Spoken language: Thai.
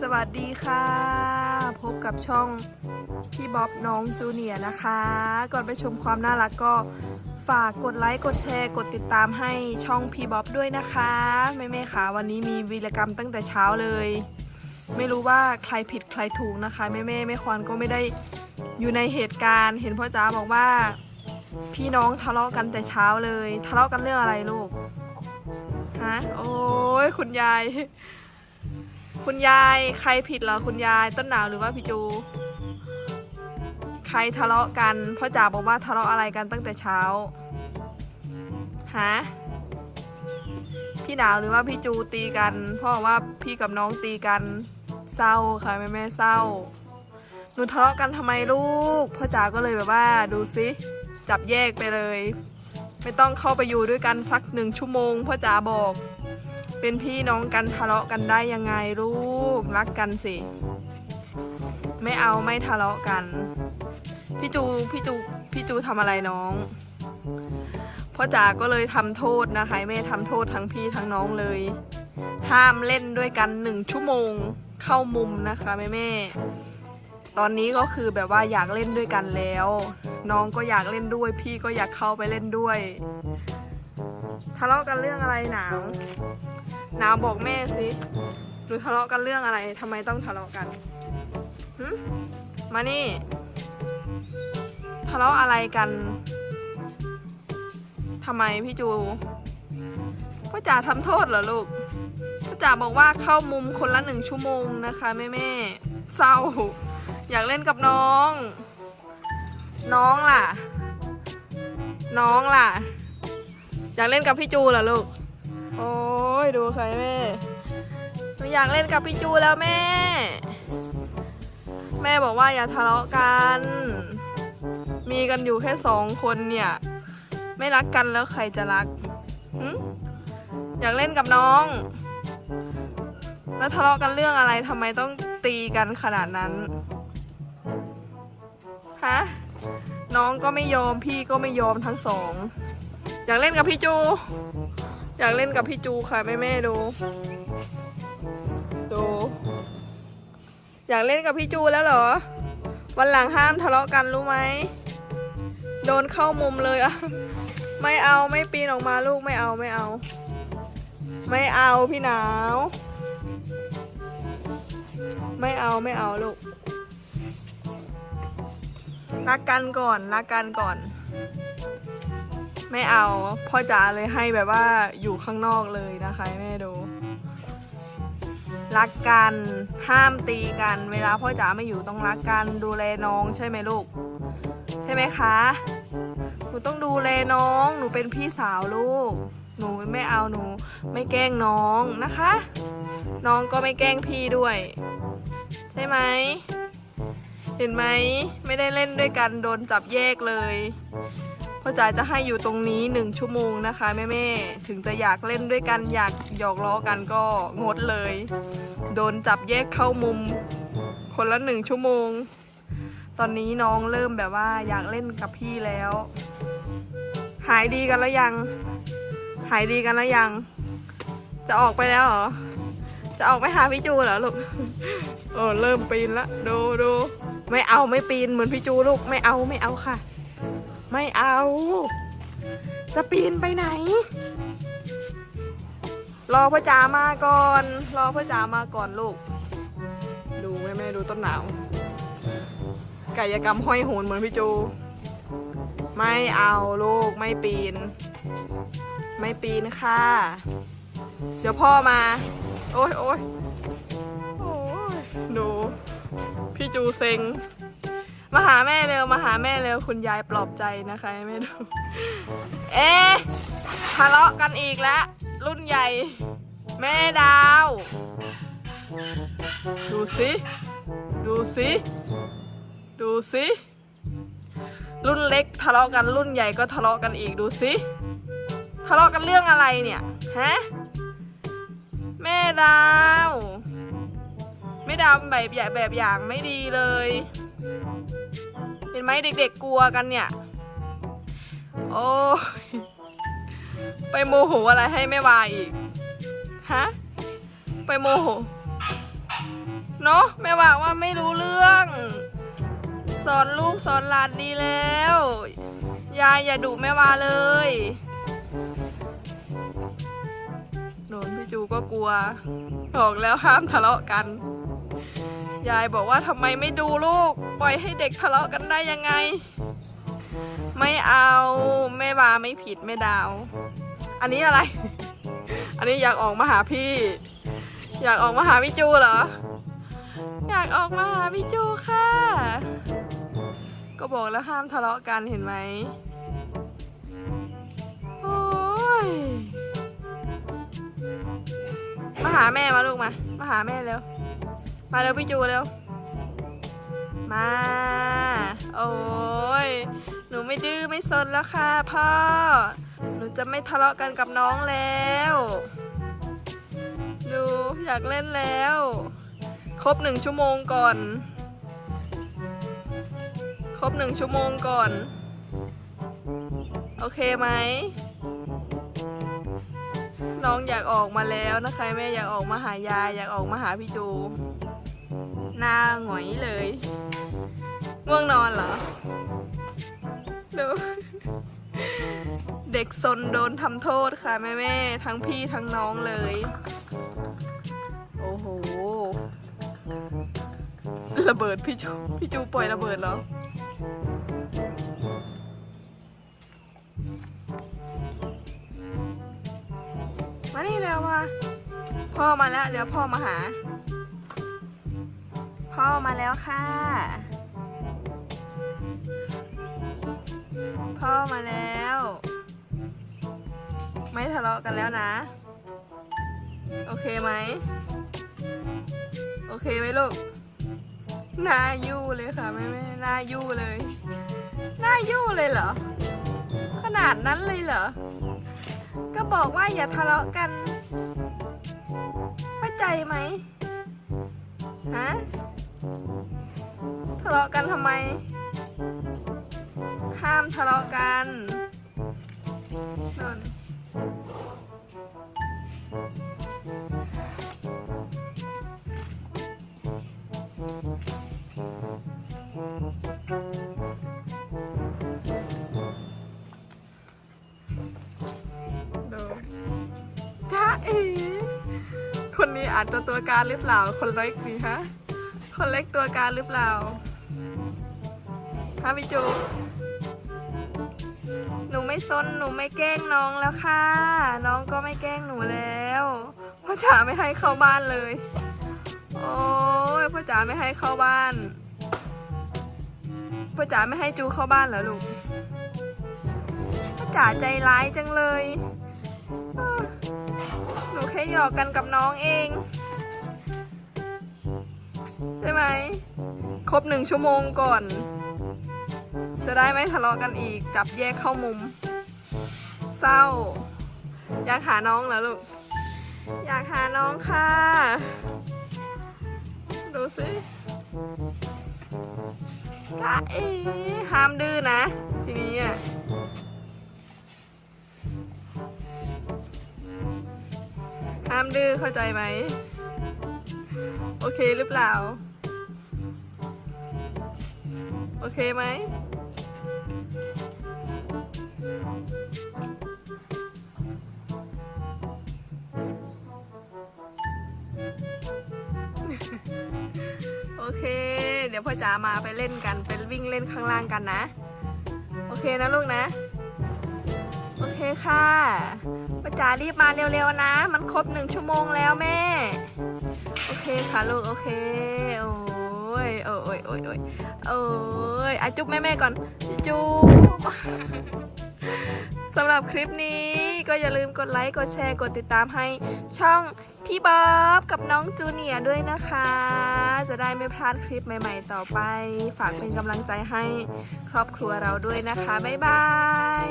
สวัสดีค่ะ พบกับช่องพี่บ๊อบน้องจูเนียนะคะ ก่อนไปชมความน่ารักก็ฝากกดไลค์กดแชร์กดติดตามให้ช่องพี่บ๊อบด้วยนะคะแม่แม่ค่ะวันนี้มีวีรกรรมตั้งแต่เช้าเลย ไม่รู้ว่าใครผิดใครถูกนะคะแม่แม่แม่ควานก็ไม่ได้อยู่ในเหตุการณ์ เห็นพ่อจ๋าบอกว่า พี่น้องทะเลาะกันแต่เช้าเลย ทะเลาะกันเรื่องอะไรลูก โอ้ยคุณยาย คุณยายใครผิดเหรอคุณยายต้นหนาวหรือว่าพี่จู ใครทะเลาะกันพ่อจ๋าบอกว่าทะเลาะอะไรกันตั้งแต่เช้าฮะพี่หนาวหรือว่าพี่จูตีกันพ่อบอกว่าพี่กับน้องตีกันเศร้าค่ะแม่แม่เศร้าหนูทะเลาะกันทำไมลูกพ่อจ๋าก็เลยแบบว่าดูสิจับแยกไปเลย ไม่ต้องเข้าไปอยู่ด้วยกันสักหนึ่งชั่วโมงพ่อจ๋าบอก เป็นพี่น้องกันทะเลาะกันได้ยังไงลูกรักกันสิ ไม่เอาไม่ทะเลาะกัน พี่จูพี่จูพี่จูทำอะไรน้องพ่อจ๋าก็เลยทำโทษนะคะแม่ทำโทษทั้งพี่ทั้งน้องเลย ห้ามเล่นด้วยกันหนึ่งชั่วโมงเข้ามุมนะคะแม่แม่ ตอนนี้ก็คือแบบว่าอยากเล่นด้วยกันแล้ว น้องก็อยากเล่นด้วย พี่ก็อยากเข้าไปเล่นด้วยทะเลาะกันเรื่องอะไรหนาวหนาวบอกแม่สิหรือทะเลาะกันเรื่องอะไรทำไมต้องทะเลาะกันหมานี่ ทะเลาะอะไรกันทำไมพี่จูพ่อจ๋าทำโทษเหรอลูกพ่อจ๋าบอกว่าเข้ามุมคนละหนึ่งชั่วโมงนะคะแม่แม่ๆเศร้า อยากเล่นกับน้อง น้องล่ะ น้องล่ะ อยากเล่นกับพี่จูเหรอลูก โอ้ยดูใครแม่หนูอยากเล่นกับพี่จูแล้วแม่ แม่บอกว่าอย่าทะเลาะกัน มีกันอยู่แค่สองคนเนี่ย ไม่รักกันแล้วใครจะรักหึอยากเล่นกับน้อง แล้วทะเลาะกันเรื่องอะไรทำไมต้องตีกันขนาดนั้น ฮะน้องก็ไม่ยอมพี่ก็ไม่ยอมทั้งสอง อยากเล่นกับพี่จู อยากเล่นกับพี่จูค่ะแม่แม่ดูดู อยากเล่นกับพี่จูแล้วเหรอ วันหลังห้ามทะเลาะกันรู้ไหมโดนเข้ามุมเลยอะไม่เอาไม่ปีนออกมาลูกไม่เอาไม่เอา ไม่เอาพี่หนาว ไม่เอาไม่เอาลูก รักกันก่อนรักกันก่อน ไม่เอาพ่อจ๋าเลยให้แบบว่าอยู่ข้างนอกเลยนะคะแม่ดูรักกันห้ามตีกัน เวลาพ่อจ๋าไม่อยู่ต้องรักกันดูแลน้องใช่ไหมลูก ใช่ไหมคะหนูต้องดูแลน้อง หนูเป็นพี่สาวลูก หนูไม่เอาหนู ไม่แกล้งน้องนะคะ น้องก็ไม่แกล้งพี่ด้วย ใช่ไหม เห็นไหมไม่ได้เล่นด้วยกันโดนจับแยกเลยพ่อจ๋าจะให้อยู่ตรงนี้หนึ่งชั่วโมงนะคะแม่แม่ถึงจะอยากเล่นด้วยกันอยากหยอกล้อกันก็งดเลย โดนจับแยกเข้ามุมคนละหนึ่งชั่วโมง ตอนนี้น้องเริ่มแบบว่าอยากเล่นกับพี่แล้ว หายดีกันแล้วยัง หายดีกันแล้วยัง จะออกไปแล้วเหรอจะออกไปหาพี่จูเหรอลูกโอ้เริ่มปีนละดูดู ไม่เอาไม่ปีนเหมือนพี่จูลูกไม่เอาไม่เอาค่ะ ไม่เอา จะปีนไปไหน รอพ่อจ๋ามาก่อน รอพ่อจ๋ามาก่อนลูก ดูแม่แม่ดูต้นหนาวกายกรรมห้อยโหนเหมือนพี่จู ไม่เอาลูกไม่ปีน ไม่ปีนค่ะ เดี๋ยวพ่อมา โอ้ยโอ้ยโอ้ยดู พี่จูเซ็ง มาหาแม่เร็ว มาหาแม่เร็ว คุณยายปลอบใจนะคะแม่ดู เอ๊ะทะเลาะกันอีกแล้ว รุ่นใหญ่ แม่ดาว ดูสิ ดูสิ ดูสิ รุ่นเล็กทะเลาะกันรุ่นใหญ่ก็ทะเลาะกันอีกดูสิ ทะเลาะกันเรื่องอะไรเนี่ย ฮะ แม่ดาว แม่ดาวเป็นแบบอย่างแบบอย่างไม่ดีเลย เห็นไหมเด็กๆกลัวกันเนี่ย โอ้ไปโมโหอะไรให้แม่วายอีก ฮะ ไปโมโห เนาะแม่ว่าว่าไม่รู้เรื่อง สอนลูกสอนหลานดีแล้ว ยายอย่าดุแม่วาเลย จูก็กลัวบอกแล้วห้ามทะเลาะกัน ยายบอกว่าทำไมไม่ดูลูก ปล่อยให้เด็กทะเลาะกันได้ยังไง ไม่เอาแม่วาไม่ผิดแม่ดาว อันนี้อะไร อันนี้อยากออกมาหาพี่ อยากออกมาหาพี่จูเหรอ อยากออกมาหาพี่จูค่ะ ก็บอกแล้วห้ามทะเลาะกันเห็นไหมโอ้ย มาหาแม่มาลูกมา มาหาแม่เร็ว มาเร็วพี่จูเร็ว มา โอ้ย หนูไม่ดื้อไม่ซนแล้วค่ะพ่อ หนูจะไม่ทะเลาะกันกับน้องแล้ว ดูอยากเล่นแล้ว ครบหนึ่งชั่วโมงก่อน ครบหนึ่งชั่วโมงก่อน โอเคไหม น้องอยากออกมาแล้วนะคะ แม่อยากออกมาหายายอยากออกมาหาพี่จูหน้าหงอยเลย ง่วงนอนเหรอดูเด็กซนโดนทำโทษค่ะแม่แม่ทั้งพี่ทั้งน้องเลย โอ้โห ระเบิดพี่จูพี่จูปล่อยระเบิดเหรอ มานี่แล้วมาพ่อมาแล้วเดี๋ยวพ่อมาหา พ่อมาแล้วค่ะ พ่อมาแล้ว ไม่ทะเลาะกันแล้วนะ โอเคไหม โอเคไหมลูกน้ายู่เลยค่ะแม่แม่น้ายู่เลยน้ายู่เลยเหรอ ขนาดนั้นเลยเหรอ ก็บอกว่าอย่าทะเลาะกัน เข้าใจไหมฮะทะเลาะกันทำไม ห้ามทะเลาะกันนนดู อาจจะตัวการหรือเปล่า คนเล็กนี่ฮะ คนเล็กตัวการหรือเปล่าฮะพี่จูหนูไม่ซนหนูไม่แกล้งน้องแล้วค่ะ น้องก็ไม่แกล้งหนูแล้วพ่อจ๋าไม่ให้เข้าบ้านเลย โอ้ยพ่อจ๋าไม่ให้เข้าบ้านพ่อจ๋าไม่ให้จูเข้าบ้านเหรอลูกพ่อจ๋าใจร้ายจังเลย นูแค่หยอกกันกับน้องเองใช่ไหม ครบหนึ่งชั่วโมงก่อน จะได้ไม่ทะเลาะกันอีก จับแยกเข้ามุม เศร้า อยากหาน้องเหรอลูก อยากหาน้องค่ะ ดูสิกะเอ๋ห้ามดื้อนะ ทีนี้อะ ห้ามดื้อเข้าใจไหม โอเคหรือเปล่า โอเคไหมโอเค เดี๋ยวพ่อจ๋ามาไปเล่นกัน ไปวิ่งเล่นข้างล่างกันนะ โอเคนะลูกนะ โอเคค่ะ พ่อจ๋ารีบมาเร็วๆนะ มันครบหนึ่งชั่วโมงแล้วแม่ โอเคค่ะลูกโอเค โอ้ยโอ้ยโอ้ยโอ้ยโอ้ยอะจุ๊บแม่ๆก่อน จุ๊บสำหรับคลิปนี้ก็อย่าลืมกดไลค์ กดแชร์ กดติดตามให้ช่องพี่บ๊อบกับน้องจูเนียด้วยนะคะ จะได้ไม่พลาดคลิปใหม่ ๆ ต่อไป ฝากเป็นกำลังใจให้ครอบครัวเราด้วยนะคะ บ๊ายบาย